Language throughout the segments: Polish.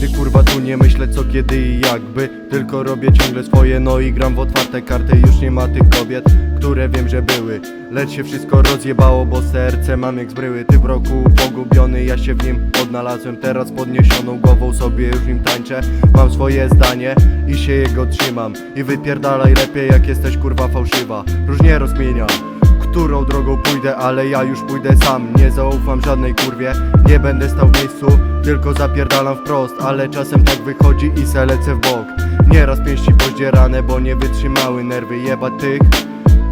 Nigdy kurwa tu nie myślę co kiedy i jakby. Tylko robię ciągle swoje no i gram w otwarte karty. Już nie ma tych kobiet, które wiem, że były. Lecz się wszystko rozjebało, bo serce mam jak z bryły Ty w roku pogubiony, ja się w nim odnalazłem. Teraz podniesioną głową sobie już nim tańczę. Mam swoje zdanie i się jego trzymam. I wypierdalaj lepiej jak jesteś kurwa fałszywa. Różnie rozmieniam którą drogą pójdę, ale ja już pójdę sam. Nie zaufam żadnej kurwie, nie będę stał w miejscu Tylko zapierdalam wprost, ale czasem tak wychodzi i se lecę w bok. Nieraz pięści pozdzierane, bo nie wytrzymały nerwy. Jeba tych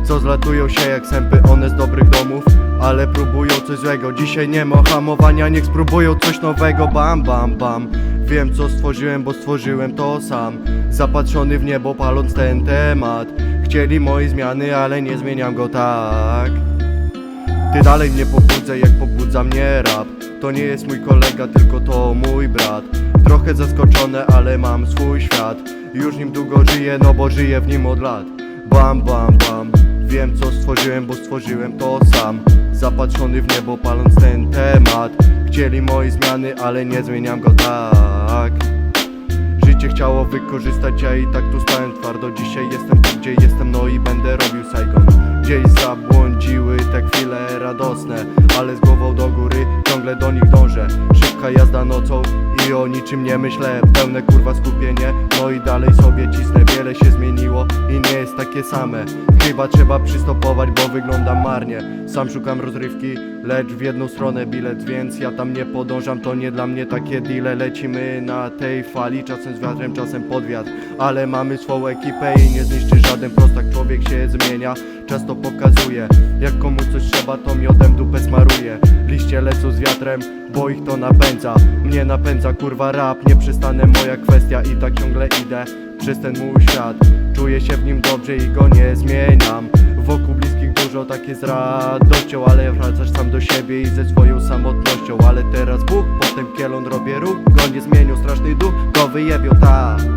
co zlatują się jak sępy, one z dobrych domów Ale próbują coś złego, dzisiaj nie ma hamowania Niech spróbują coś nowego, bam bam bam. Wiem co stworzyłem, bo stworzyłem to sam. Zapatrzony w niebo, paląc ten temat Chcieli mojej zmiany, ale nie zmieniam go tak. Ty dalej mnie pobudzaj, jak pobudza mnie rap. To nie jest mój kolega, tylko to mój brat. Trochę zaskoczony, ale mam swój świat. Już nim długo żyję, no bo żyję w nim od lat. Bam, bam, bam. Wiem co stworzyłem, bo stworzyłem to sam. Zapatrzony w niebo, paląc ten temat. Chcieli mojej zmiany, ale nie zmieniam go tak Chciało wykorzystać, a i tak tu stałem twardo. Dzisiaj jestem tu, gdzie jestem, no i będę robił Saigon. Gdzieś zabłądziły te chwile radosne Ale z głową do góry ciągle do nich dążę. Szybka jazda nocą i o niczym nie myślę. Pełne kurwa skupienie, no i dalej sobie cisnę. Wiele się zmieniło i nie jest takie same. Chyba trzeba przystopować, bo wyglądam marnie. Sam szukam rozrywki, lecz w jedną stronę bilet Więc ja tam nie podążam, to nie dla mnie takie deale. Lecimy na tej fali, czasem z wiatrem, czasem pod wiatr. Ale mamy swą ekipę i nie zniszczy żaden prostak. Człowiek się zmienia, czas to pokazuje Jak komu coś trzeba, to miodem dupę smaruje. Liście lecą z wiatrem, bo ich to napędza. Mnie napędza kurwa rap, nie przestanę moja kwestia. I tak ciągle idę przez ten mój świat. Czuję się w nim dobrze i go nie zmieniam. Wokół bliskich dużo takie z radością Ale wracasz sam do siebie i ze swoją samotnością. Ale teraz Bóg, potem kielon robię ruch. Go nie zmienił straszny duch, go wyjebią tak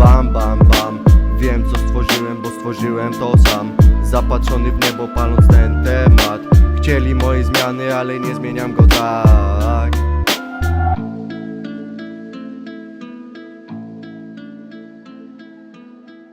Bam, bam, bam. Wiem co stworzyłem, bo stworzyłem to sam. Zapatrzony w niebo paląc ten temat. Chcieli mojej zmiany, ale nie zmieniam go tak